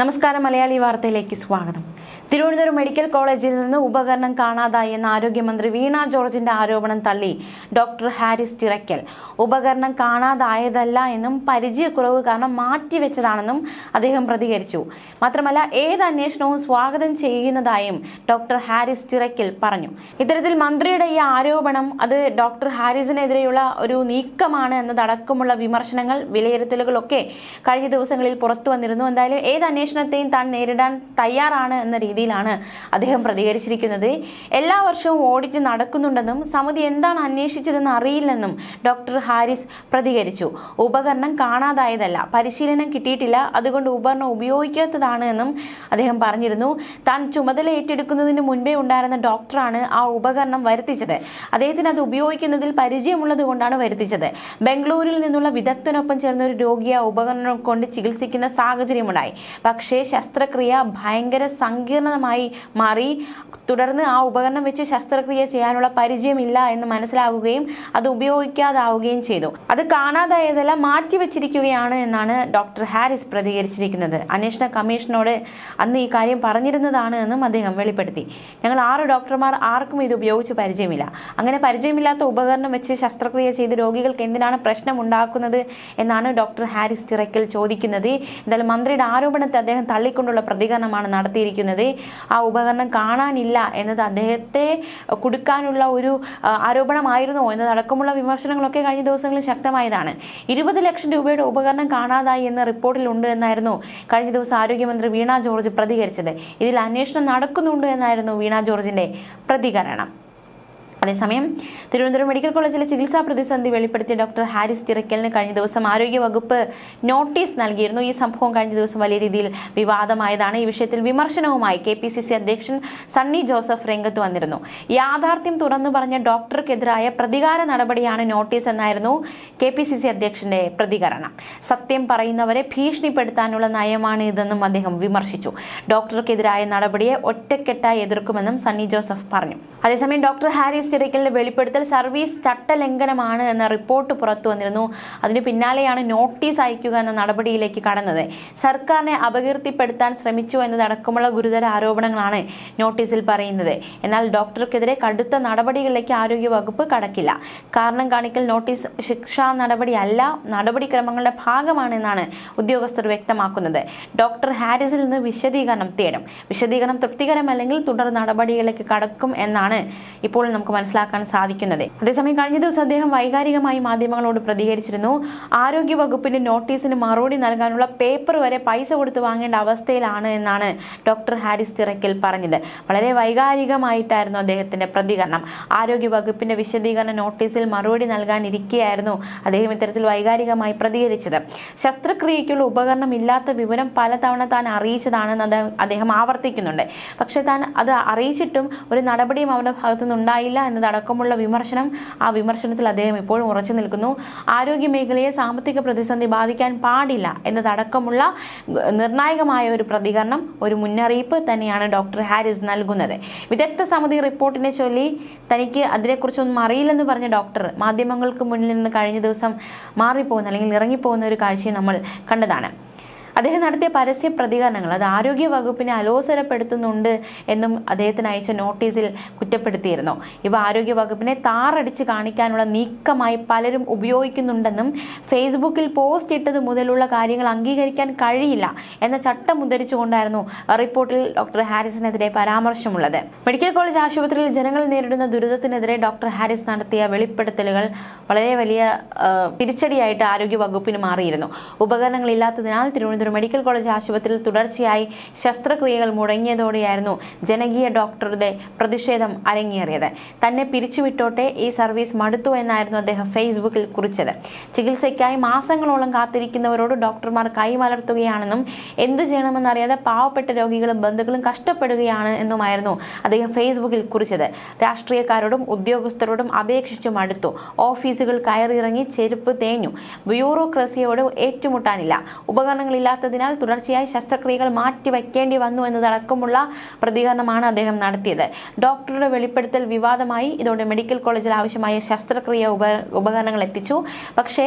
നമസ്കാരം മലയാളി വാർത്തയിലേക്ക് സ്വാഗതം. തിരുവനന്തപുരം മെഡിക്കൽ കോളേജിൽ നിന്ന് ഉപകരണം കാണാതായി എന്ന ആരോഗ്യമന്ത്രി വീണ ജോർജിന്റെ ആരോപണം തള്ളി. ഡോക്ടർ ഹാരിസ് ടിറയ്ക്കൽ ഉപകരണം കാണാതായതല്ല എന്നും പരിചയക്കുറവ് കാരണം മാറ്റിവെച്ചതാണെന്നും അദ്ദേഹം പ്രതികരിച്ചു. മാത്രമല്ല ഏത് അന്വേഷണവും സ്വാഗതം ചെയ്യുന്നതായും ഡോക്ടർ ഹാരിസ് ടിറയ്ക്കൽ പറഞ്ഞു. ഇത്തരത്തിൽ മന്ത്രിയുടെ ഈ ആരോപണം അത് ഡോക്ടർ ഹാരിസിനെതിരെയുള്ള ഒരു നീക്കമാണ് എന്നതടക്കമുള്ള വിമർശനങ്ങൾ വിലയിരുത്തലുകളൊക്കെ കഴിഞ്ഞ ദിവസങ്ങളിൽ പുറത്തു വന്നിരുന്നു എന്തായാലും ഏത് അന്വേഷണത്തെയും താൻ നേരിടാൻ തയ്യാറാണ് എന്ന രീതിയിലാണ് അദ്ദേഹം പ്രതികരിച്ചിരിക്കുന്നത്. എല്ലാ വർഷവും ഓഡിറ്റ് നടക്കുന്നുണ്ടെന്നും സമിതി എന്താണ് അന്വേഷിച്ചതെന്ന് അറിയില്ലെന്നും ഡോക്ടർ ഹാരിസ് പ്രതികരിച്ചു. ഉപകരണം കാണാതായതല്ല പരിശീലനം കിട്ടിയിട്ടില്ല അതുകൊണ്ട് ഉപകരണം ഉപയോഗിക്കാത്തതാണ് എന്നും അദ്ദേഹം പറഞ്ഞിരുന്നു. താൻ ചുമതല ഏറ്റെടുക്കുന്നതിന് മുൻപേ ഉണ്ടായിരുന്ന ഡോക്ടറാണ് ആ ഉപകരണം വരുത്തിച്ചത്. അദ്ദേഹത്തിന് അത് ഉപയോഗിക്കുന്നതിൽ പരിചയമുള്ളത് കൊണ്ടാണ് വരുത്തിച്ചത്. ബംഗളൂരിൽ നിന്നുള്ള വിദഗ്ധനൊപ്പം ചേർന്ന ഒരു രോഗിയെ ഉപകരണം കൊണ്ട് ചികിത്സിക്കുന്ന സാഹചര്യമുണ്ടായി. പക്ഷേ ശസ്ത്രക്രിയ ഭയങ്കര സങ്കീർണമായി മാറി. തുടർന്ന് ആ ഉപകരണം വെച്ച് ശസ്ത്രക്രിയ ചെയ്യാനുള്ള പരിചയമില്ല എന്ന് മനസ്സിലാകുകയും അത് ഉപയോഗിക്കാതാവുകയും ചെയ്തു. അത് കാണാതായതല്ല മാറ്റിവെച്ചിരിക്കുകയാണ് എന്നാണ് ഡോക്ടർ ഹാരിസ് പ്രതികരിച്ചിരിക്കുന്നത്. അന്വേഷണ കമ്മീഷനോട് അന്ന് ഈ കാര്യം പറഞ്ഞിരുന്നതാണ് എന്നും അദ്ദേഹം വെളിപ്പെടുത്തി. ഞങ്ങൾ ആറ് ഡോക്ടർമാർ ആർക്കും ഇത് ഉപയോഗിച്ച് പരിചയമില്ല. അങ്ങനെ പരിചയമില്ലാത്ത ഉപകരണം വെച്ച് ശസ്ത്രക്രിയ ചെയ്ത് രോഗികൾക്ക് എന്തിനാണ് പ്രശ്നം ഉണ്ടാക്കുന്നത് എന്നാണ് ഡോക്ടർ ഹാരിസ് ചിറക്കൽ ചോദിക്കുന്നത്. എന്തായാലും മന്ത്രിയുടെ ആരോപണത്തെ അദ്ദേഹം തള്ളിക്കൊണ്ടുള്ള പ്രതികരണമാണ് നടത്തിയിരിക്കുന്നത്. ആ ഉപകരണം കാണാനില്ല എന്നത് അദ്ദേഹത്തെ കൊടുക്കാനുള്ള ഒരു ആരോപണമായിരുന്നോ എന്നതടക്കമുള്ള വിമർശനങ്ങളൊക്കെ കഴിഞ്ഞ ദിവസങ്ങളിൽ ശക്തമായതാണ്. ഇരുപത് ലക്ഷം രൂപയുടെ ഉപകരണം കാണാതായി എന്ന റിപ്പോർട്ടിലുണ്ട് എന്നായിരുന്നു കഴിഞ്ഞ ദിവസം ആരോഗ്യമന്ത്രി വീണ ജോർജ് പ്രതികരിച്ചത്. ഇതിൽ അന്വേഷണം നടക്കുന്നുണ്ട് എന്നായിരുന്നു വീണ ജോർജിന്റെ പ്രതികരണം. അതേസമയം തിരുവനന്തപുരം മെഡിക്കൽ കോളേജിലെ ചികിത്സാ പ്രതിസന്ധി വെളിപ്പെടുത്തിയ ഡോക്ടർ ഹാരിസ് തിരക്കലിന് കഴിഞ്ഞ ദിവസം ആരോഗ്യ വകുപ്പ് നോട്ടീസ് നൽകിയിരുന്നു. ഈ സംഭവം കഴിഞ്ഞ ദിവസം വലിയ രീതിയിൽ വിവാദമായതാണ്. ഈ വിഷയത്തിൽ വിമർശനവുമായി കെ പി സി സി അധ്യക്ഷൻ സണ്ണി ജോസഫ് രംഗത്ത് വന്നിരുന്നു. യാഥാർത്ഥ്യം തുറന്നു പറഞ്ഞ ഡോക്ടർക്കെതിരായ പ്രതികാര നടപടിയാണ് നോട്ടീസ് എന്നായിരുന്നു കെ പി സി സി അധ്യക്ഷന്റെ പ്രതികരണം. സത്യം പറയുന്നവരെ ഭീഷണിപ്പെടുത്താനുള്ള നയമാണ് ഇതെന്നും അദ്ദേഹം വിമർശിച്ചു. ഡോക്ടർക്കെതിരായ നടപടിയെ ഒറ്റക്കെട്ടായി എതിർക്കുമെന്നും സണ്ണി ജോസഫ് പറഞ്ഞു. അതേസമയം ഡോക്ടർ ഹാരിസ് ചിറക്കലിന്റെ വെളിപ്പെടുത്തൽ സർവീസ് ചട്ടലംഘനമാണ് എന്ന റിപ്പോർട്ട് പുറത്തു വന്നിരുന്നു. അതിന് പിന്നാലെയാണ് നോട്ടീസ് അയക്കുക എന്ന നടപടിയിലേക്ക് കടന്നത്. സർക്കാരിനെ അപകീർത്തിപ്പെടുത്താൻ ശ്രമിച്ചു എന്നതടക്കമുള്ള ഗുരുതര ആരോപണങ്ങളാണ് നോട്ടീസിൽ പറയുന്നത്. എന്നാൽ ഡോക്ടർക്കെതിരെ കടുത്ത നടപടികളിലേക്ക് ആരോഗ്യ വകുപ്പ് കടക്കില്ല. കാരണം കാണിക്കൽ നോട്ടീസ് ശിക്ഷാ നടപടിയല്ല നടപടിക്രമങ്ങളുടെ ഭാഗമാണെന്നാണ് ഉദ്യോഗസ്ഥർ വ്യക്തമാക്കുന്നത്. ഡോക്ടർ ഹാരിസിൽ നിന്ന് വിശദീകരണം തേടും. വിശദീകരണം തൃപ്തികരമല്ലെങ്കിൽ തുടർ നടപടികളിലേക്ക് കടക്കും എന്നാണ് ഇപ്പോൾ നമുക്ക് മനസ്സിലാക്കാൻ സാധിക്കുന്നത്. അതേസമയം കഴിഞ്ഞ ദിവസം അദ്ദേഹം വൈകാരികമായി മാധ്യമങ്ങളോട് പ്രതികരിച്ചിരുന്നു. ആരോഗ്യ വകുപ്പിന്റെ നോട്ടീസിന് മറുപടി നൽകാനുള്ള പേപ്പർ വരെ പൈസ കൊടുത്ത് വാങ്ങേണ്ട അവസ്ഥയിലാണ് എന്നാണ് ഡോക്ടർ ഹാരിസ് തിറക്കൽ പറഞ്ഞത്. വളരെ വൈകാരികമായിട്ടായിരുന്നു അദ്ദേഹത്തിന്റെ പ്രതികരണം. ആരോഗ്യ വകുപ്പിന്റെ വിശദീകരണ നോട്ടീസിൽ മറുപടി നൽകാനിരിക്കെയായിരുന്നു അദ്ദേഹം ഇത്തരത്തിൽ വൈകാരികമായി പ്രതികരിച്ചത്. ശസ്ത്രക്രിയയ്ക്കുള്ള ഉപകരണം ഇല്ലാത്ത വിവരം പലതവണ താൻ അറിയിച്ചതാണെന്ന് അദ്ദേഹം- ആവർത്തിക്കുന്നുണ്ട്. പക്ഷെ താൻ അത് അറിയിച്ചിട്ടും ഒരു നടപടിയും അവരുടെ ഭാഗത്തുനിന്ന് ഉണ്ടായില്ല എന്നതടക്കമുള്ള വിമർശനം ആ വിമർശനത്തിൽ അദ്ദേഹം ഇപ്പോഴും ഉറച്ചു നിൽക്കുന്നു. ആരോഗ്യ മേഖലയെ സാമ്പത്തിക പ്രതിസന്ധി ബാധിക്കാൻ പാടില്ല എന്നതടക്കമുള്ള നിർണായകമായ ഒരു പ്രതികരണം ഒരു മുന്നറിയിപ്പ് തന്നെയാണ് ഡോക്ടർ ഹാരിസ് നൽകുന്നത്. വിദഗ്ധ സമിതി റിപ്പോർട്ടിനെ ചൊല്ലി തനിക്ക് അതിനെക്കുറിച്ചൊന്നും അറിയില്ലെന്ന് പറഞ്ഞ ഡോക്ടർ മാധ്യമങ്ങൾക്ക് മുന്നിൽ നിന്ന് കഴിഞ്ഞ ദിവസം മാറിപ്പോകുന്ന അല്ലെങ്കിൽ ഇറങ്ങിപ്പോകുന്ന ഒരു കാഴ്ചയും നമ്മൾ കണ്ടതാണ്. അദ്ദേഹം നടത്തിയ പരസ്യ പ്രതികരണങ്ങൾ അത് ആരോഗ്യ വകുപ്പിനെ അലോസരപ്പെടുത്തുന്നുണ്ട് എന്നും അദ്ദേഹത്തിന് അയച്ച നോട്ടീസിൽ കുറ്റപ്പെടുത്തിയിരുന്നു. ഇവ ആരോഗ്യ വകുപ്പിനെ താറടിച്ച് കാണിക്കാനുള്ള നീക്കമായി പലരും ഉപയോഗിക്കുന്നുണ്ടെന്നും ഫേസ്ബുക്കിൽ പോസ്റ്റ് ഇട്ടത് മുതലുള്ള കാര്യങ്ങൾ അംഗീകരിക്കാൻ കഴിയില്ല എന്ന ചട്ടം ഉദ്ധരിച്ചുകൊണ്ടായിരുന്നു റിപ്പോർട്ടിൽ ഡോക്ടർ ഹാരിസിനെതിരെ പരാമർശമുള്ളത്. മെഡിക്കൽ കോളേജ് ആശുപത്രിയിൽ ജനങ്ങൾ നേരിടുന്ന ദുരിതത്തിനെതിരെ ഡോക്ടർ ഹാരിസ് നടത്തിയ വെളിപ്പെടുത്തലുകൾ വളരെ വലിയ തിരിച്ചടിയായിട്ട് ആരോഗ്യ വകുപ്പിന് മാറിയിരുന്നു. ഉപകരണങ്ങളില്ലാത്തതിനാൽ തിരുവനന്തപുരം മെഡിക്കൽ കോളേജ് ആശുപത്രിയിൽ തുടർച്ചയായി ശസ്ത്രക്രിയകൾ മുടങ്ങിയതോടെയായിരുന്നു ജനകീയ ഡോക്ടറുടെ പ്രതിഷേധം അരങ്ങേറിയത്. തന്നെ പിരിച്ചുവിട്ടോട്ടെ ഈ സർവീസ് മടുത്തു എന്നായിരുന്നു അദ്ദേഹം ഫേസ്ബുക്കിൽ കുറിച്ചത്. ചികിത്സയ്ക്കായി മാസങ്ങളോളം കാത്തിരിക്കുന്നവരോട് ഡോക്ടർമാർ കൈമലർത്തുകയാണെന്നും എന്ത് ചെയ്യണമെന്നറിയാതെ പാവപ്പെട്ട രോഗികളും ബന്ധുക്കളും കഷ്ടപ്പെടുകയാണ് എന്നുമായിരുന്നു അദ്ദേഹം ഫേസ്ബുക്കിൽ കുറിച്ചത്. രാഷ്ട്രീയക്കാരോടും ഉദ്യോഗസ്ഥരോടും അപേക്ഷിച്ചു മടുത്തു. ഓഫീസുകൾ കയറിയിറങ്ങി ചെരുപ്പ് തേഞ്ഞു. ബ്യൂറോക്രസിയോട് ഏറ്റുമുട്ടാനില്ല. ഉപകരണങ്ങളില്ലാത്തതിനാൽ തുടർച്ചയായി ശസ്ത്രക്രിയകൾ മാറ്റിവെക്കേണ്ടി വന്നു എന്നതടക്കമുള്ള പ്രതികരണമാണ് അദ്ദേഹം നടത്തിയത്. ഡോക്ടറുടെ വെളിപ്പെടുത്തൽ വിവാദമായി. ഇതോടെ മെഡിക്കൽ കോളേജിൽ ആവശ്യമായ ശസ്ത്രക്രിയ ഉപ ഉപകരണങ്ങൾ എത്തിച്ചു. പക്ഷേ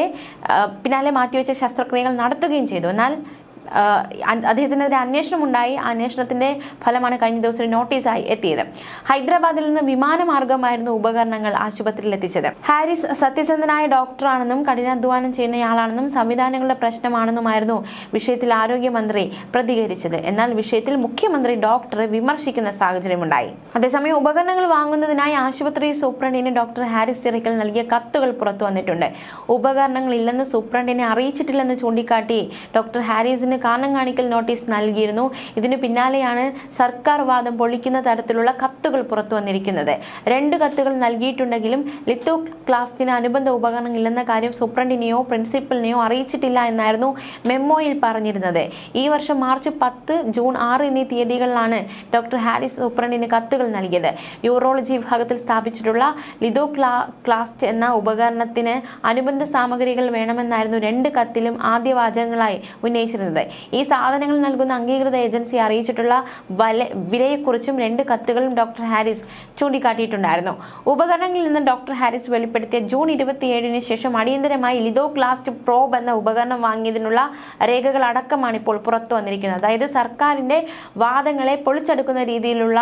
പിന്നാലെ മാറ്റിവെച്ച ശസ്ത്രക്രിയകൾ നടത്തുകയും ചെയ്തു. എന്നാൽ അദ്ദേഹത്തിനെതിരെ അന്വേഷണം ഉണ്ടായി അന്വേഷണത്തിന്റെ ഫലമാണ് കഴിഞ്ഞ ദിവസം നോട്ടീസായി എത്തിയത്. ഹൈദരാബാദിൽ നിന്ന് വിമാനമാർഗമായിരുന്നു ഉപകരണങ്ങൾ ആശുപത്രിയിൽ എത്തിച്ചത് ഹാരിസ് സത്യസന്ധനായ ഡോക്ടറാണെന്നും കഠിനാധ്വാനം ചെയ്യുന്നയാളാണെന്നും സംവിധാനങ്ങളുടെ പ്രശ്നമാണെന്നുമായിരുന്നു വിഷയത്തിൽ ആരോഗ്യമന്ത്രി പ്രതികരിച്ചത്. എന്നാൽ വിഷയത്തിൽ മുഖ്യമന്ത്രി ഡോക്ടറെ വിമർശിക്കുന്ന സാഹചര്യമുണ്ടായി. അതേസമയം ഉപകരണങ്ങൾ വാങ്ങുന്നതിനായി ആശുപത്രി സൂപ്രണ്ടിന് ഡോക്ടർ ഹാരിസ് ചിറക്കൽ നൽകിയ കത്തുകൾ പുറത്തു വന്നിട്ടുണ്ട്. ഉപകരണങ്ങൾ ഇല്ലെന്ന് സൂപ്രണ്ടിനെ അറിയിച്ചിട്ടില്ലെന്ന് ചൂണ്ടിക്കാട്ടി ഡോക്ടർ ഹാരിസിന് കാരണം കാണിക്കൽ നോട്ടീസ് നൽകിയിരുന്നു. ഇതിനു പിന്നാലെയാണ് സർക്കാർ വാദം പൊളിക്കുന്ന തരത്തിലുള്ള കത്തുകൾ പുറത്തു വന്നിരിക്കുന്നത്. രണ്ട് കത്തുകൾ നൽകിയിട്ടുണ്ടെങ്കിലും ലിത്തോ ക്ലാസ്റ്റിന് അനുബന്ധ ഉപകരണങ്ങൾ ഇല്ലെന്ന കാര്യം സൂപ്രണ്ടിനെയോ പ്രിൻസിപ്പലിനെയോ അറിയിച്ചിട്ടില്ല എന്നായിരുന്നു മെമ്മോയിൽ പറഞ്ഞിരുന്നത്. ഈ വർഷം മാർച്ച് പത്ത് ജൂൺ ആറ് എന്നീ തീയതികളിലാണ് ഡോക്ടർ ഹാരിസ് സൂപ്രണ്ടിന് കത്തുകൾ നൽകിയത്. യൂറോളജി വിഭാഗത്തിൽ സ്ഥാപിച്ചിട്ടുള്ള ലിതോ ക്ലാ ക്ലാസ്റ്റ് എന്ന ഉപകരണത്തിന് അനുബന്ധ സാമഗ്രികൾ വേണമെന്നായിരുന്നു രണ്ട് കത്തിലും ആദ്യ വാചകങ്ങളായി ഉന്നയിച്ചിരുന്നത്. ഈ സാധനങ്ങൾ നൽകുന്ന അംഗീകൃത ഏജൻസി അറിയിച്ചിട്ടുള്ള വല വിലയെക്കുറിച്ചും രണ്ട് കത്തുകളും ഡോക്ടർ ഹാരിസ് ചൂണ്ടിക്കാട്ടിയിട്ടുണ്ടായിരുന്നു. ഉപകരണങ്ങളിൽ നിന്ന് ഡോക്ടർ ഹാരിസ് വെളിപ്പെടുത്തിയ ജൂൺ ഇരുപത്തിയേഴിന് ശേഷം അടിയന്തരമായി ലിതോ ക്ലാസ്റ്റ് പ്രോബ് എന്ന ഉപകരണം വാങ്ങിയതിനുള്ള രേഖകൾ അടക്കമാണ് ഇപ്പോൾ പുറത്തു വന്നിരിക്കുന്നത്. അതായത് സർക്കാരിന്റെ വാദങ്ങളെ പൊളിച്ചെടുക്കുന്ന രീതിയിലുള്ള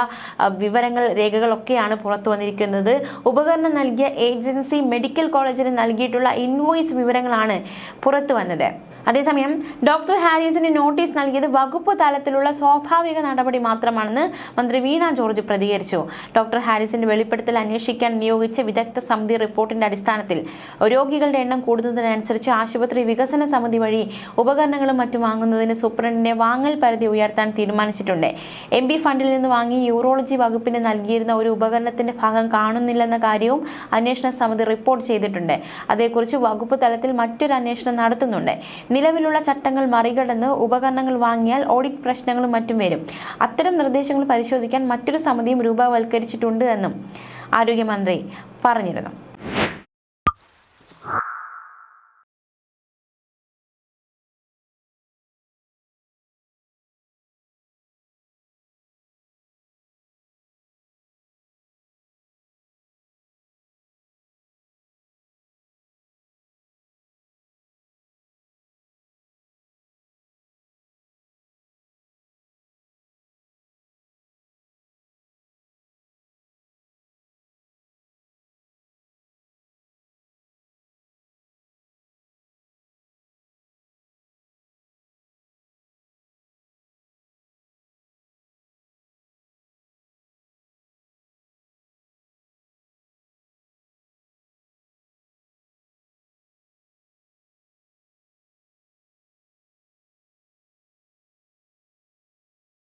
വിവരങ്ങൾ രേഖകളൊക്കെയാണ് പുറത്തു വന്നിരിക്കുന്നത്. ഉപകരണം നൽകിയ ഏജൻസി മെഡിക്കൽ കോളേജിന് നൽകിയിട്ടുള്ള ഇൻവോയ്സ് വിവരങ്ങളാണ് പുറത്തു വന്നത്. അതേസമയം ഡോക്ടർ ഹാരിസിന് നോട്ടീസ് നൽകിയത് വകുപ്പ് തലത്തിലുള്ള സ്വാഭാവിക നടപടി മാത്രമാണെന്ന് മന്ത്രി വീണ ജോർജ് പ്രതികരിച്ചു. ഡോക്ടർ ഹാരിസിന്റെ വെളിപ്പെടുത്തൽ അന്വേഷിക്കാൻ നിയോഗിച്ച വിദഗ്ധ സമിതി റിപ്പോർട്ടിന്റെ അടിസ്ഥാനത്തിൽ രോഗികളുടെ എണ്ണം കൂടുന്നതിനനുസരിച്ച് ആശുപത്രി വികസന സമിതി വഴി ഉപകരണങ്ങളും മറ്റും വാങ്ങുന്നതിന് സൂപ്രണ്ടിന്റെ വാങ്ങൽ പരിധി ഉയർത്താൻ തീരുമാനിച്ചിട്ടുണ്ട്. എം ഫണ്ടിൽ നിന്ന് വാങ്ങി യൂറോളജി വകുപ്പിന് നൽകിയിരുന്ന ഒരു ഉപകരണത്തിന്റെ ഭാഗം കാണുന്നില്ലെന്ന കാര്യവും അന്വേഷണ സമിതി റിപ്പോർട്ട് ചെയ്തിട്ടുണ്ട്. അതേക്കുറിച്ച് വകുപ്പ് തലത്തിൽ മറ്റൊരു അന്വേഷണം നടത്തുന്നുണ്ട്. നിലവിലുള്ള ചട്ടങ്ങൾ മറികടന്ന് ഉപകരണങ്ങൾ വാങ്ങിയാൽ ഓഡിറ്റ് പ്രശ്നങ്ങളും മറ്റും വരും. അത്തരം നിർദ്ദേശങ്ങൾ പരിശോധിക്കാൻ മറ്റൊരു സമിതിയും രൂപവൽക്കരിച്ചിട്ടുണ്ട് എന്നും ആരോഗ്യമന്ത്രി പറഞ്ഞിരുന്നു.